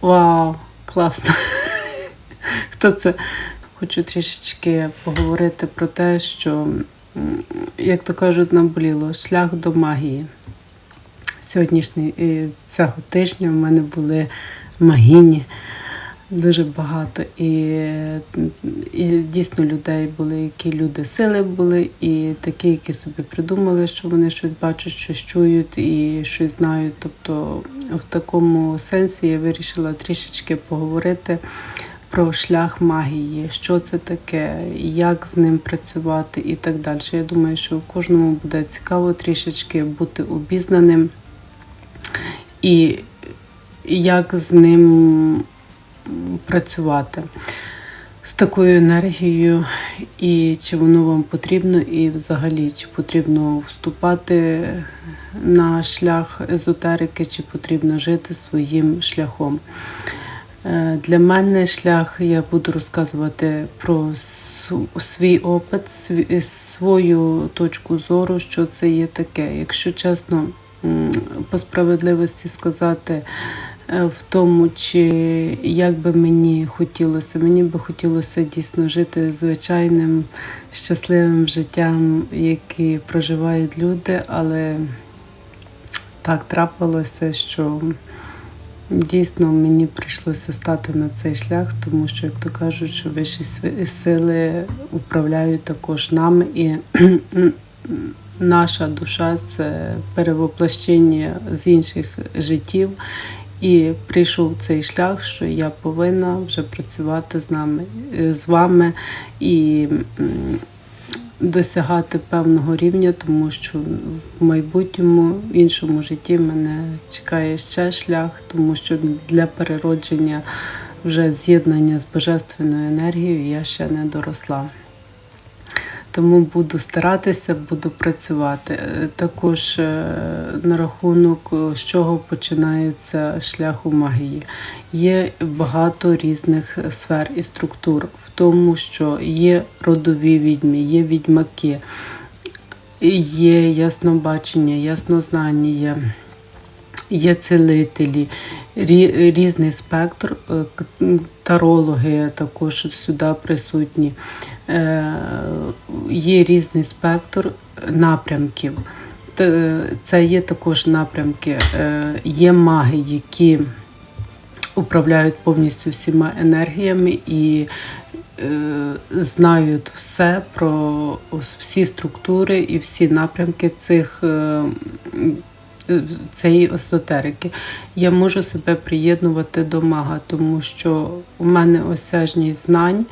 Вау, класно. Хто це? Хочу трішечки поговорити про те, що, як то кажуть, наболіло, шлях до магії. Сьогоднішній і цього тижня в мене були магіні дуже багато. І, і дійсно людей були, які люди сили були, і такі, які собі придумали, що вони щось бачать, щось чують і щось знають. Тобто, в такому сенсі я вирішила трішечки поговорити. Про шлях магії, що це таке, як з ним працювати і так далі. Я думаю, що кожному буде цікаво трішечки бути обізнаним і як з ним працювати з такою енергією, і чи воно вам потрібно, і взагалі чи потрібно вступати на шлях езотерики, чи потрібно жити своїм шляхом. Е, Для мене шлях я буду розказувати про свій опит, свою точку зору, що це є таке. Якщо чесно, по справедливості сказати, в тому, чи як би мені хотілося, мені би хотілося дійсно жити звичайним щасливим життям, яке проживають люди, але так трапилося, що Дійсно, мені прийшлося стати на цей шлях, тому що, як то кажуть, що вищі сили управляють також нами, і наша душа це перевоплощення з інших життів. І прийшов цей шлях, що я повинна вже працювати з нами, е, з вами і досягати певного рівня, тому що в майбутньому, в іншому житті мене чекає ще шлях, тому що для переродження вже з'єднання з божественною енергією я ще не доросла. Тому буду старатися, буду працювати. Е, Також е, на рахунок, е, з чого починається шлях у магії. Є багато різних сфер і структур, в тому, що є родові відьми, є відьмаки, є яснобачення, яснознання. Є цілителі, рі- різний спектр, тарологи також сюди присутні. Е, Є різний спектр напрямків. Це є також напрямки. Е, Є маги, які управляють повністю всіма енергіями і е, знають все про всі структури і всі напрямки цих. Цієї езотерики. Я можу себе приєднувати до мага, тому що у мене осяжність знань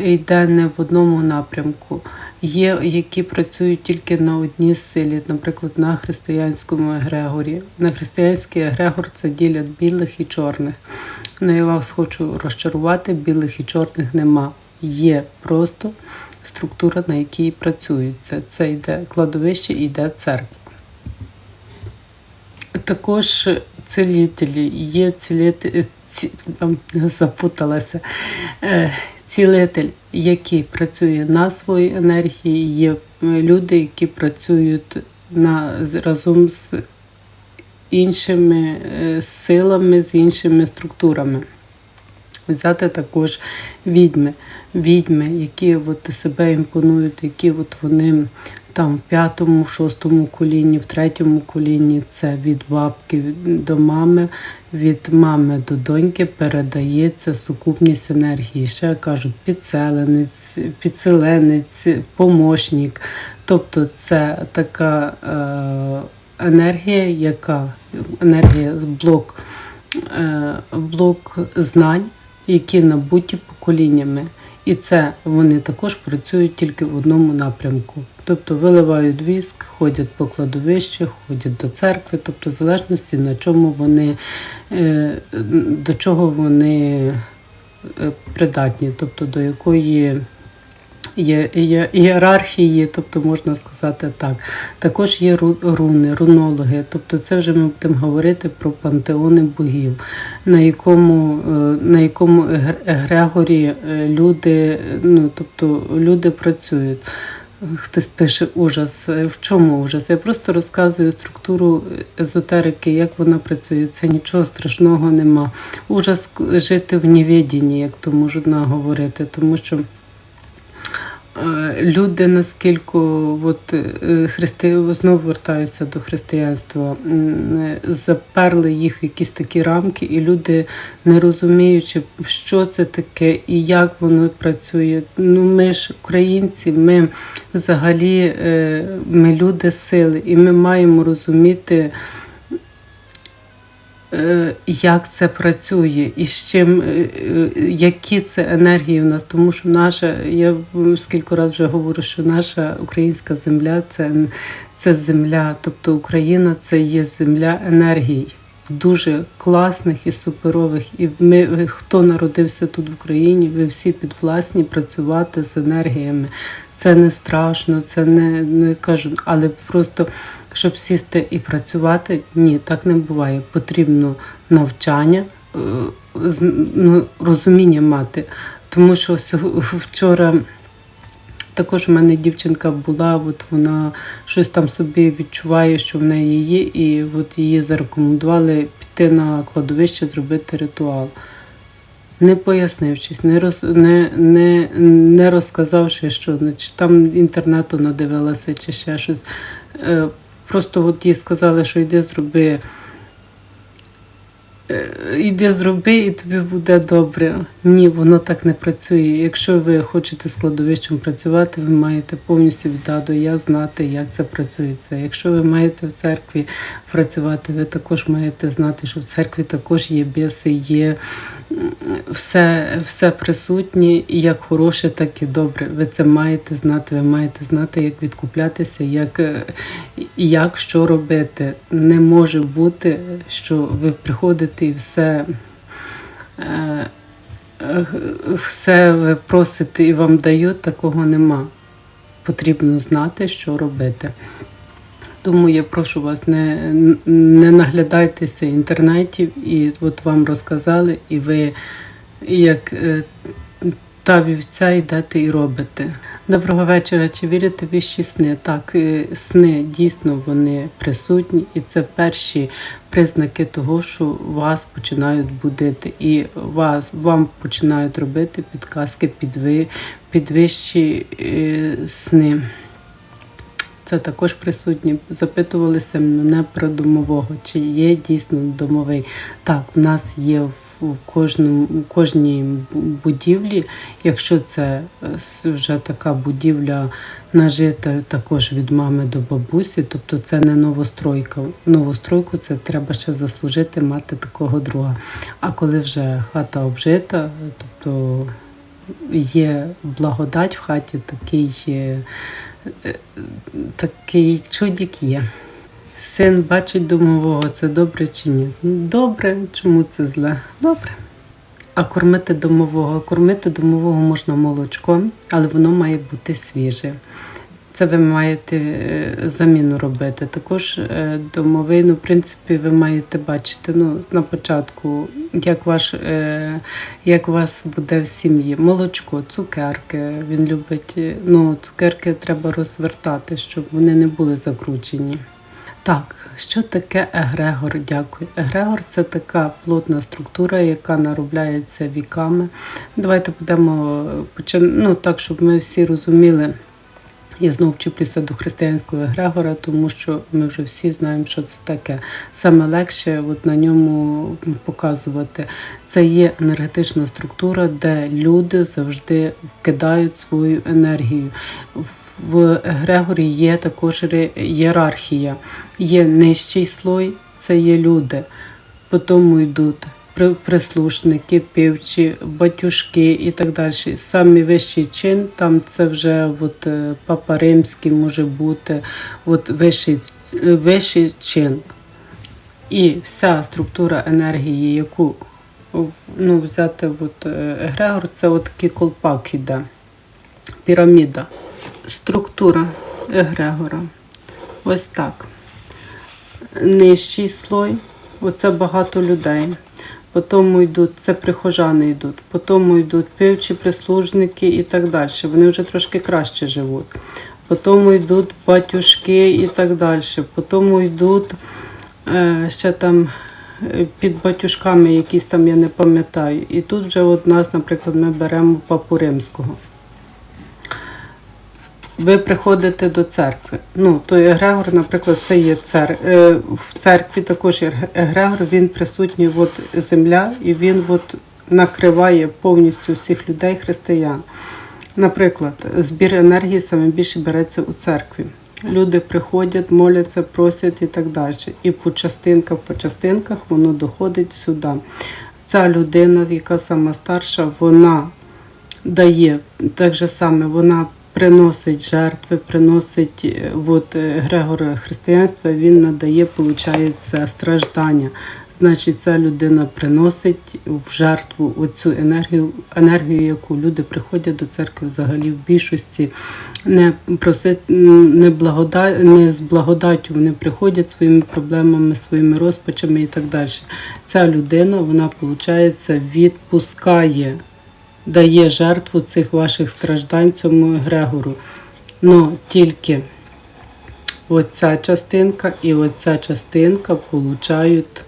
йде не в одному напрямку. Є, які працюють тільки на одній силі, наприклад, на християнському егрегорі. На християнський егрегор це ділять білих і чорних. Ну, я вас хочу розчарувати, білих і чорних нема. Є просто структура, на якій працюють. Це, йде кладовище йде церква. Також цілителі, є цілителі, ці, там запуталася. Цілитель, який працює на своїй енергії, є е, люди, які працюють на, разом з іншими е, силами, з іншими структурами. Взяти також відьми, відьми, які от себе імпонують, які от вони там в п'ятому, в шостому коліні, в третьому коліні це від бабки до мами, від мами до доньки передається сукупність енергії. Ще кажуть підселенець, підселенець, помощник. Тобто це така е, енергія, яка енергія з блок е, блок знань, які набуті поколіннями. І це вони також працюють тільки в одному напрямку. Тобто виливають віск, ходять по кладовищах, ходять до церкви, тобто в залежності на чому вони, е, до чого вони е, придатні, тобто до якої є, є ієрархії, тобто можна сказати так. Також є руни, рунологи, тобто це вже ми будемо говорити про пантеони богів, на якому, е, на якому егрегорі е, люди, ну, тобто люди працюють. хтось пише ужас. Е, В чому ужас? Я просто розказую структуру езотерики, як вона працює. Це нічого страшного нема. Ужас жити в невідінні, як то можуть говорити, тому що. Люди наскільки от, е, христи знову вертаються до християнства, е, заперли їх в якісь такі рамки, і люди не розуміючи, що це таке і як воно працює. Ну ми ж українці, ми взагалі е, ми люди сили, і ми маємо розуміти. Е, Як це працює і з чим, е, е, які це енергії в нас, тому що наша, я скільки разів вже говорю, що наша українська земля це, це земля, тобто Україна це є земля енергій, дуже класних і суперових. І ми, хто народився тут в Україні, ви всі підвласні працювати з енергіями. Це не страшно, це не, не кажу, але просто щоб сісти і працювати, ні, так не буває. Потрібно навчання, е, ну, розуміння мати. Тому що вчора також в мене дівчинка була, от вона щось там собі відчуває, що в неї є, і от її зарекомендували піти на кладовище зробити ритуал. Не пояснившись, не, роз, не, не, не розказавши, що значить, там інтернету надивилася чи ще щось. Просто от їй сказали, що йди зроби. е, Іди зроби, і тобі буде добре. Ні, воно так не працює. Якщо ви хочете з кладовищем працювати, ви маєте повністю від до Я знати, як це працюється. Якщо ви маєте в церкві працювати, ви також маєте знати, що в церкві також є біси, є все, все присутнє, і як хороше, так і добре. Ви це маєте знати. Ви маєте знати, як відкуплятися, як, е, як що робити. Не може бути, що ви приходите і все. е, е, Все ви просите і вам дають, такого нема. Потрібно знати, що робити. Тому я прошу вас, не, не наглядайтеся інтернетів, і от вам розказали, і ви як е, та вівця йдете і робите. Доброго вечора. Чи вірите вищі сни? Так, е, сни дійсно вони присутні, і це перші признаки того, що вас починають будити, і вас вам починають робити підказки під, ви, під вищі е, сни. Це також присутні. Запитувалися мене про домового, чи є дійсно домовий. Так, в нас є в в кожному в кожній будівлі, якщо це е, вже така будівля нажита також від мами до бабусі, тобто це не новостройка. Новостройку це треба ще заслужити, мати такого друга. А коли вже хата обжита, тобто є благодать в хаті, такий. е, е, Такий чудік є. Син бачить домового, це добре чи ні? Добре, чому це зле? Добре. А кормити домового? Кормити домового можна молочком, але воно має бути свіже. Це ви маєте е, заміну робити. Також е, домовий, ну, в принципі, ви маєте бачити ну, на початку, як, ваш, е, як у вас буде в сім'ї. Молочко, цукерки. Він любить, ну, цукерки треба розвертати, щоб вони не були закручені. Так, що таке егрегор? Дякую. Егрегор це така плотна структура, яка наробляється віками. Давайте будемо почати, ну, так, щоб ми всі розуміли. Я знову вчіплюся до християнського егрегора, тому що ми вже всі знаємо, що це таке. Саме легше от на ньому показувати. Це є енергетична структура, де люди завжди вкидають свою енергію. В егрегорі є також ієрархія. Є нижчий слой, це є люди. Потім йдуть прислушники, півчі, батюшки і так далі. Самий вищий чин, там це вже от, е, папа римський може бути, от вищий, е, вищий чин. І вся структура енергії, яку ну, взяти от, е, егрегор, це от такий колпак іде. Піраміда. Структура егрегора. Ось так. Нижчий слой. Оце багато людей. Потім йдуть, це прихожани йдуть, потім йдуть пивчі прислужники і так далі. Вони вже трошки краще живуть. потім йдуть батюшки і так далі. Потім йдуть е, ще там е, під батюшками якісь там, я не пам'ятаю. І тут вже от нас, наприклад, ми беремо папу римського. Ви приходите до церкви. Ну, той егрегор, наприклад, це є цер... е, в церкві також егрегор, він присутній, от земля, і він от накриває повністю всіх людей християн. Наприклад, збір енергії саме більше береться у церкві. Люди приходять, моляться, просять і так далі. І по частинках, по частинках воно доходить сюди. Ця людина, яка сама старша, вона дає так же саме, вона приносить жертви, приносить е, от, е, Грегора християнства, він надає, виходить, страждання. Значить, ця людина приносить в жертву оцю енергію, енергію, яку люди приходять до церкви взагалі в більшості не просить не, благода, не з благодаттю. Вони приходять своїми проблемами, своїми розпачами і так далі. Ця людина, вона, виходить, відпускає дає жертву цих ваших страждань цьому Грегору. Ну тільки оця частинка і оця частинка получають,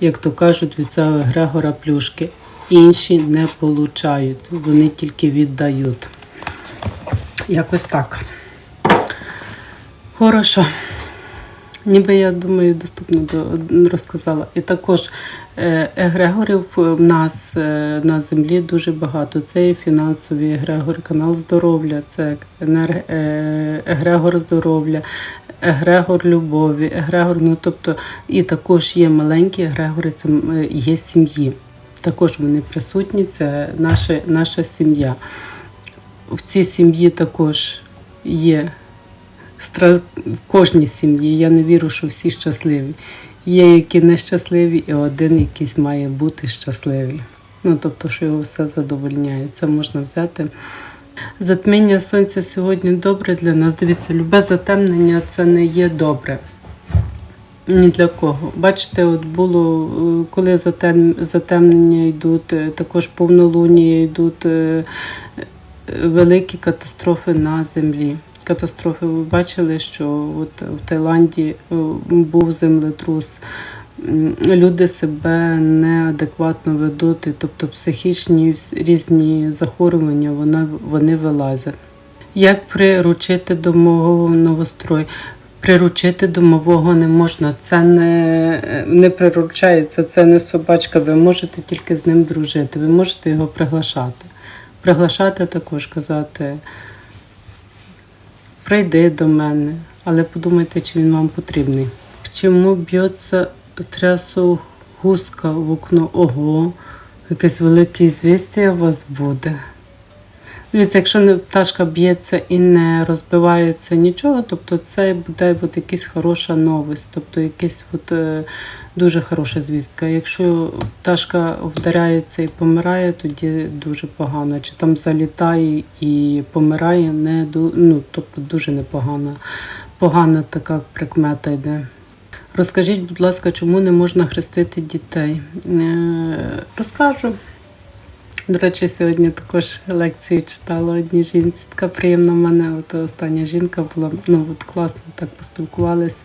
як то кажуть, від цього Грегора плюшки. Інші не получають, вони тільки віддають. Якось так. Хорошо. Ніби я думаю, доступно до- розказала. І також е, егрегорів в нас е, на землі дуже багато. Це і фінансові егрегори, канал здоров'я, це е, егрегор здоров'я, егрегор любові, егрегор, ну тобто, і також є маленькі егрегори, це е, є сім'ї. Також вони присутні, це наша, наша сім'я. В цій сім'ї також є в кожній сім'ї. Я не вірю, що всі щасливі. Є які нещасливі, і один якийсь має бути щасливий. Ну, тобто, що його все задовольняє. Це можна взяти. Затміння сонця сьогодні добре для нас. Дивіться, любе затемнення це не є добре. Ні для кого. Бачите, от було, е, коли затемнення йдуть, е, також повнолуння йдуть е, великі катастрофи на землі. Катастрофи ви бачили, що от в Таїланді е, був землетрус. Люди себе неадекватно ведуть, тобто психічні різні захворювання вони, вони вилазять. Як приручити домового новострой? Приручити домового не можна, це не, не приручається, це не собачка. Ви можете тільки з ним дружити, ви можете його приглашати. Приглашати також казати, прийди до мене, але подумайте, чи він вам потрібний. Чому б'ється трясу гуска в окно? Ого, якесь велике звістя у вас буде. Дивіться, якщо не пташка б'ється і не розбивається нічого, тобто це буде от якась хороша новость, тобто якась от, е, дуже хороша звістка. Якщо пташка вдаряється і помирає, тоді дуже погано. Чи там залітає і помирає, не ну, тобто дуже непогана. Погана така прикмета йде. Розкажіть, будь ласка, чому не можна хрестити дітей? Е, Розкажу. До речі, сьогодні також лекцію читала одній жінці. Така приємна в мене. От остання жінка була. Ну от класно так поспілкувалися.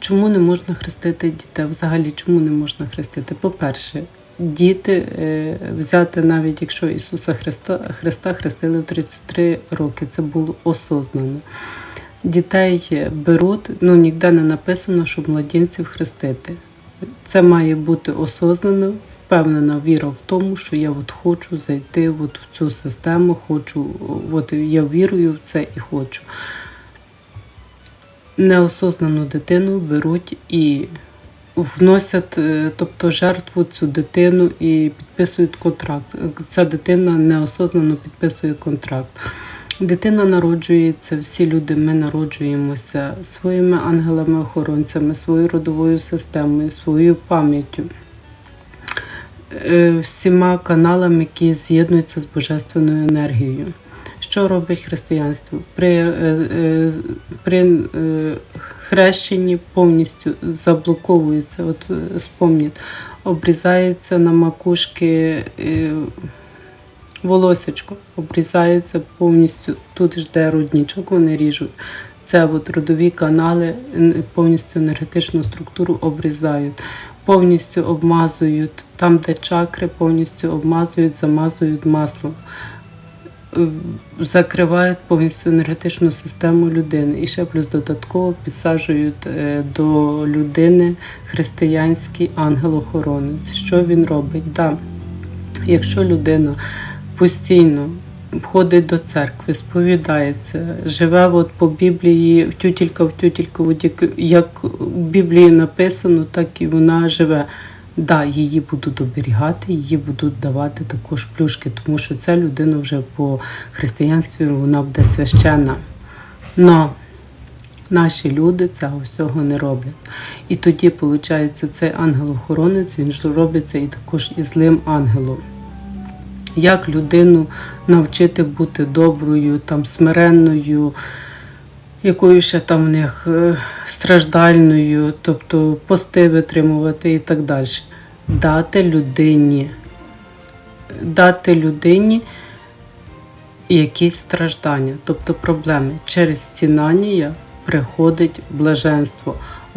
Чому не можна хрестити дітей? Взагалі, чому не можна хрестити? По-перше, діти е, взяти навіть якщо Ісуса Христа, Христа хрестили в 33 роки, це було осознано. Дітей беруть, ну ніде не написано, щоб младенців хрестити. Це має бути осознано, впевнена віра в тому, що я от хочу зайти от в цю систему, хочу, от я вірую в це і хочу. Неосознану дитину беруть і вносять, е, тобто жертву цю дитину і підписують контракт. Ця дитина неосознано підписує контракт. Дитина народжується, всі люди ми народжуємося своїми ангелами-охоронцями, своєю родовою системою, своєю пам'яттю, всіма каналами, які з'єднуються з божественною енергією. Що робить християнство? При, е, е, при е, хрещенні повністю заблоковується, от е, спомніть, обрізається на макушки. е, волосечко обрізається повністю. Тут ж де роднічок, вони ріжуть. Це от родові канали, повністю енергетичну структуру обрізають, повністю обмазують там, де чакри, повністю обмазують, замазують маслом. Е, Закривають повністю енергетичну систему людини і ще плюс додатково підсаджують е, до людини християнський ангел-охоронець. Що він робить? Да. Якщо людина постійно ходить до церкви, сповідається, живе от по Біблії, тютілька в тютільку, як, в Біблії написано, так і вона живе. Да, її будуть оберігати, її будуть давати також плюшки, тому що ця людина вже по християнстві вона буде священна. Но наші люди цього всього не роблять. І тоді, виходить, цей ангел-охоронець, він робиться і також і злим ангелом. Як людину навчити бути доброю, там, смиренною, якою ще там в них е, страждальною, тобто пости витримувати і так далі. Дати людині, дати людині якісь страждання, тобто проблеми. Через стінання приходить блаженство.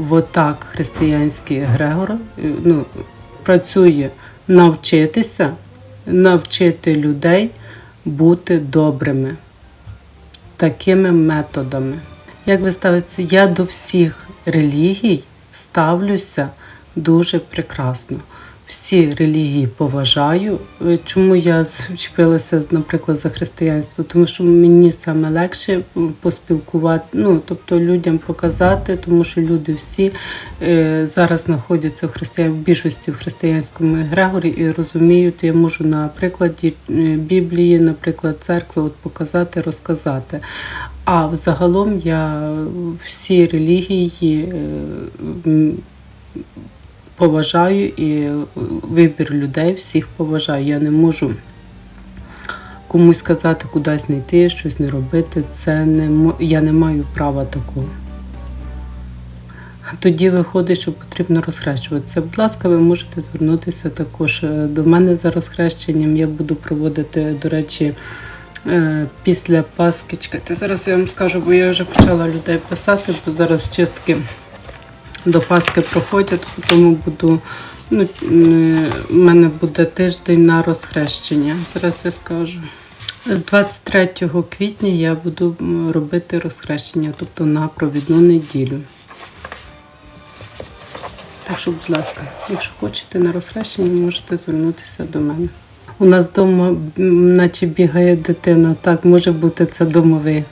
Отак християнський егрегор е, ну, працює навчитися, навчити людей бути добрими такими методами. Як ви ставитеся, я до всіх релігій ставлюся дуже прекрасно. Всі релігії поважаю. Е, Чому я зчепилася, наприклад, за християнство? Тому що мені саме легше поспілкувати, ну тобто людям показати, тому що люди всі е, зараз знаходяться в християн, в більшості в християнському егрегорі і розуміють, я можу на прикладі е, Біблії, наприклад, церкви, от показати, розказати. А взагалом я всі релігії е, поважаю і вибір людей всіх поважаю. Я не можу комусь сказати, кудись не йти, щось не робити. Це не я не маю права такого. Тоді виходить, що потрібно розхрещуватися. Будь ласка, ви можете звернутися також е, до мене за розхрещенням. Я буду проводити, до речі, е, після Пасхи. Чекайте, зараз я вам скажу, бо я вже почала людей писати, бо зараз чистки до Пасхи проходять, тому буду. Ну, в мене буде тиждень на розхрещення. Зараз я скажу. З 23 квітня я буду робити розхрещення, тобто на провідну неділю. Так що, будь ласка, якщо хочете на розхрещення, можете звернутися до мене. У нас вдома, наче бігає дитина, так може бути це домовий.